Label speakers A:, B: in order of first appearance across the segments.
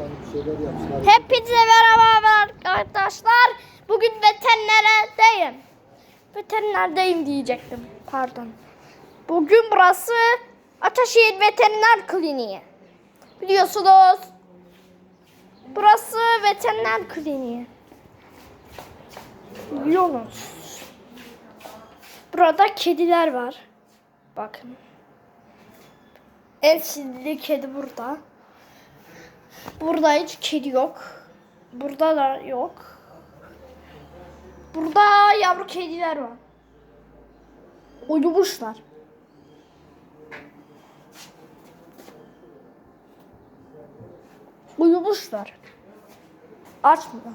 A: hani bir.
B: Hepinize merhaba arkadaşlar. Bugün veterinerdeyim. Veterinerdeyim diyecektim. Pardon. Bugün burası Ataşehir Veteriner Kliniği. Biliyorsunuz. Burası veteriner kliniği. Biliyorsunuz. Burada kediler var. Bakın. En sinirli kedi burada. Burada hiç kedi yok. Burada da yok. Burada yavru kediler var. Uyumuşlar. Uyumuşlar. Açmıyorlar.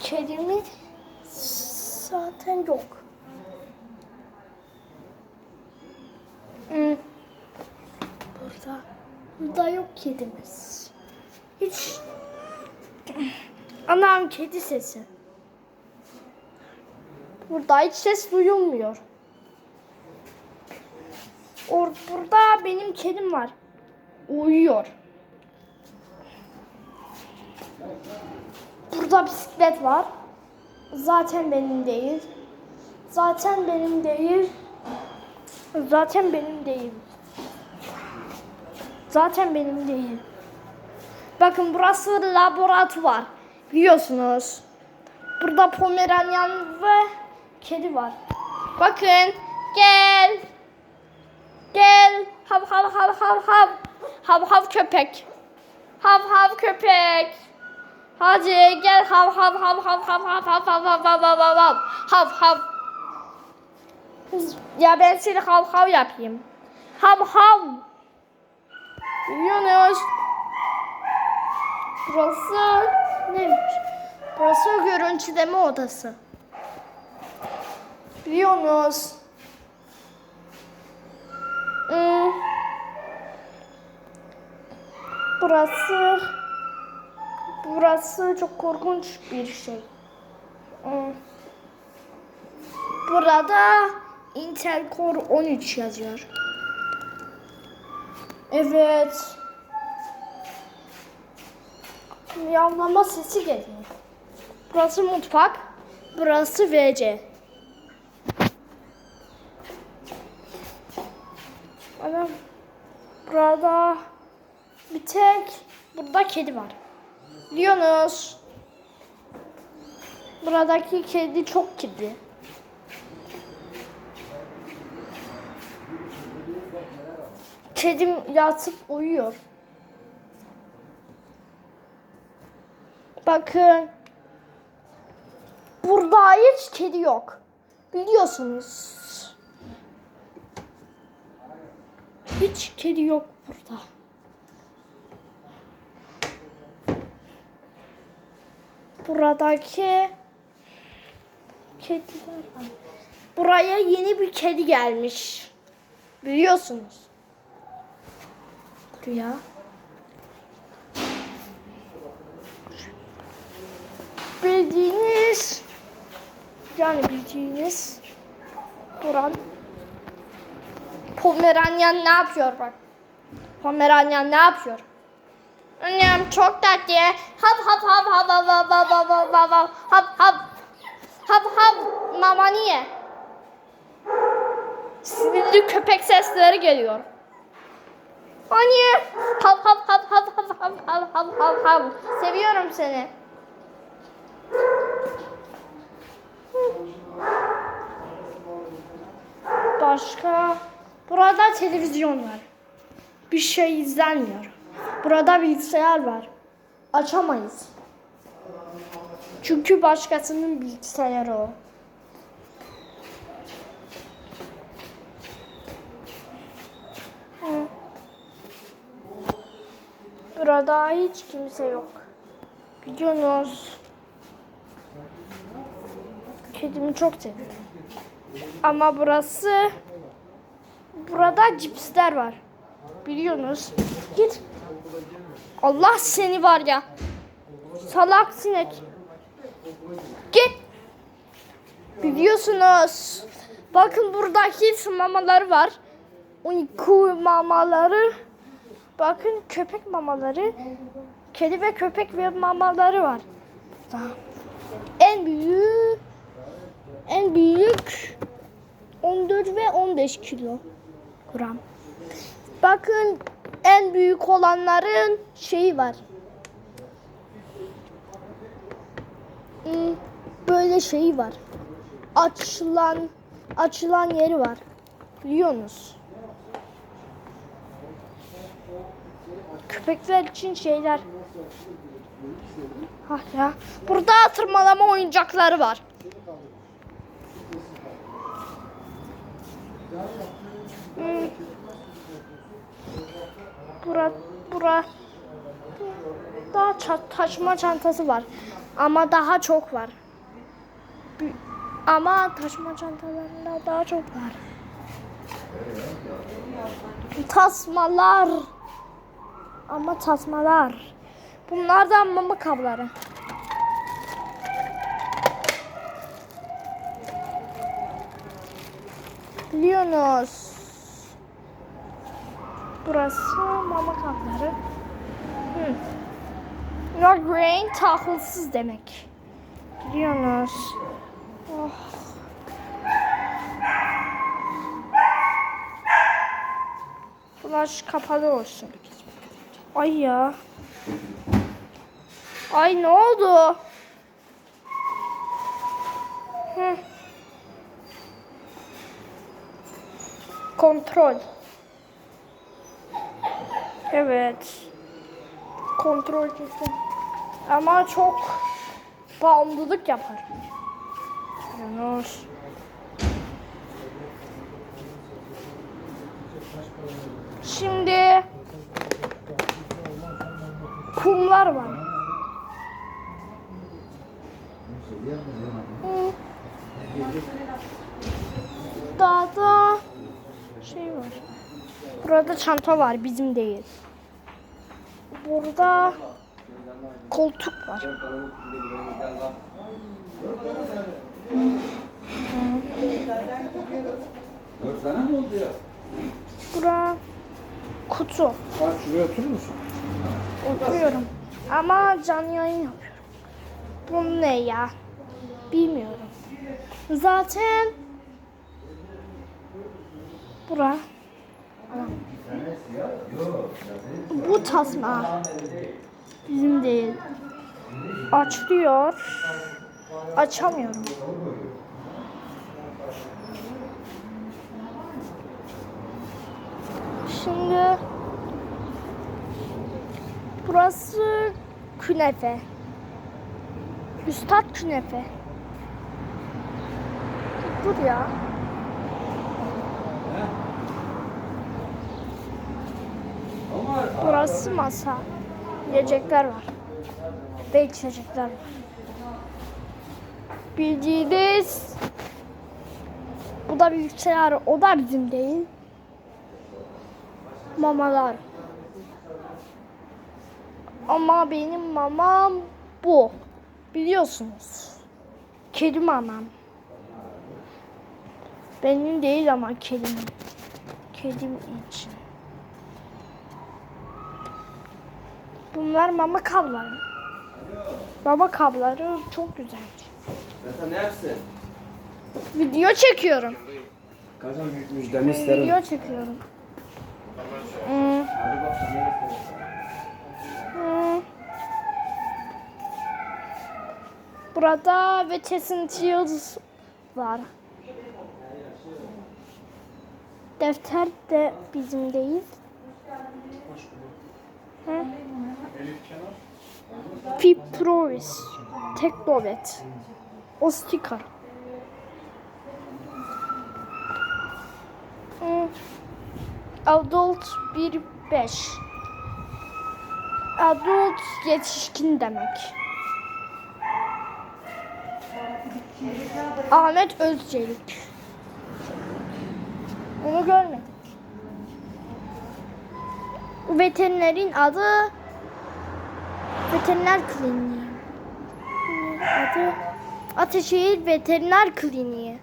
B: Kedimiz zaten yok. Hmm. Burada. Burada yok kedimiz. Hiç. Anam kedi sesi. Burada hiç ses duyulmuyor. Or burada benim kedim var. Uyuyor. Burada bisiklet var. Zaten benim değil. Zaten benim değil. Zaten benim değil. Zaten benim değil. Bakın burası laboratuvar. Biliyorsunuz. Burada pomeranyan ve kedi var. Bakın. Gel. Gel. Hav hav hav hav hav. Hav hav köpek. Hav hav köpek. Hadi gel hav hav hav hav hav hav hav hav hav hav hav hav hav hav hav. Ya ben seni hav hav yapayım. Hav hav. Yunus. Burası neymiş? Burası görüntüleme odası. Biliyorsunuz. Hmm. Burası burası çok korkunç bir şey. Hmm. Burada Intel Core 13 yazıyor. Evet. Miyavlama sesi geliyor. Burası mutfak. Burası WC. Ana burada bir tek burada kedi var. Biliyorsunuz. Buradaki kedi çok kedi. Kedim yatıp uyuyor. Bakın. Burada hiç kedi yok. Biliyorsunuz. Hiç kedi yok burada. Buradaki kediler var. Buraya yeni bir kedi gelmiş. Biliyorsunuz. Buraya. bildiğiniz yani bildiğiniz Buran Pomeranyan ne yapıyor bak. Pomeranyan ne yapıyor? Annem çok tatlı. Hap hap hap hap hap hap hap hap hap hap hap hap hap hap hap mama niye? Sinirli köpek sesleri geliyor. Anne hap hap hap hap hap hap hap hap hap hap seviyorum seni. Başka? Burada televizyon var. Bir şey izlenmiyor. Burada bilgisayar var. Açamayız. Çünkü başkasının bilgisayarı o. Burada hiç kimse yok. Biliyorsunuz. Kedimi çok seviyorum. Ama burası burada cipsler var. Biliyorsunuz. Git. Allah seni var ya. Salak sinek. Git. Biliyorsunuz. Bakın buradaki mamaları var. Uyku mamaları. Bakın köpek mamaları. Kedi ve köpek ve mamaları var. En büyük en büyük 14 ve 15 kilo gram. Bakın en büyük olanların şeyi var. Hmm, Böyle şeyi var. Açılan açılan yeri var. Biliyorsunuz. Köpekler için şeyler. Ah ya. Burada tırmalama oyuncakları var. Hmm. Bura, bura. Daha taşıma çantası var. Ama daha çok var. Ama taşıma çantalarında daha çok var. Tasmalar. Ama tasmalar. Bunlar da mama kabları. Biliyorsunuz. Burası mama kabları. Hı. No grain tahılsız demek. Biliyorsunuz. Oh. Flash kapalı olsun. Ay ya. Ay ne oldu? Hı. Kontrol. Evet. Kontrol kesin. Ama çok bağımlılık yapar. Yanlış. Şimdi kumlar var. Dağda şey var. Burada çanta var bizim değil. Burada koltuk var. Bura kutu.
A: Bak şuraya oturur musun?
B: Oturuyorum. Ama canlı yayın yapıyorum. Bu ne ya? Bilmiyorum. Zaten bura bu tasma bizim değil. Açılıyor. Açamıyorum. Şimdi Burası künefe. Üstad künefe. Dur ya. Burası masa. Yiyecekler var. Ve içecekler var. Bildiğiniz bu da bilgisayar. O da bizim değil. Mamalar. Ama benim mamam bu. Biliyorsunuz. Kedi mamam. Benim değil ama kedim. Kedim için. Bunlar mama kabları. Mama kabları çok güzel.
A: sen ne yapsın?
B: Video çekiyorum.
A: Kazan büyük müjdemi isterim.
B: Video çekiyorum. Hmm.
A: Hadi bak sen ne istersin?
B: Hmm. Burada ve Chessentials var. Defter de bizim değil. Hı? Fiprovis. Teknovet. O sticker. Adult 1.5 Adult yetişkin demek. Ahmet Özçelik. Onu görmedim. Veterinerin adı Veteriner Kliniği. Adı Ateşehir Veteriner Kliniği.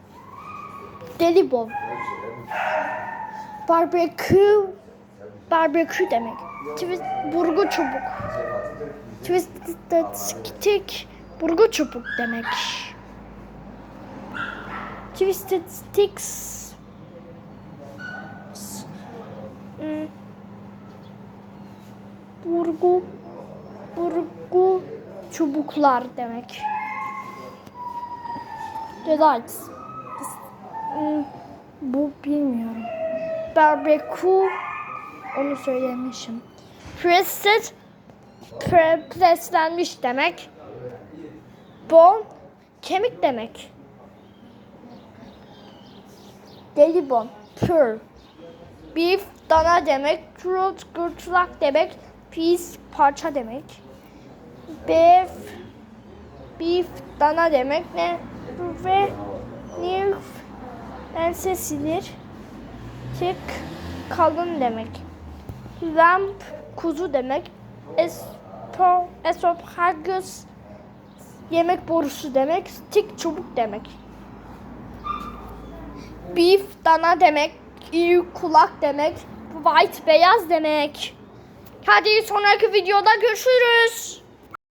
B: Delibol. Barbekü Barbekü demek. Twist, burgu çubuk. Twisted stick, burgu çubuk demek. Twisted sticks. Hmm. Burgu, burgu çubuklar demek. Delights. Hmm, bu bilmiyorum. Barbecue onu söylemişim. Pressed pre, preslenmiş demek. Bone kemik demek. Deli bone pearl. Beef dana demek. Throat gırtlak demek. Piece parça demek. Beef beef dana demek ne ve nerve ense sinir tek kalın demek. Lamp kuzu demek. Espo, esophagus yemek borusu demek. Stick çubuk demek. Beef dana demek. Ear kulak demek. White beyaz demek. Hadi sonraki videoda görüşürüz.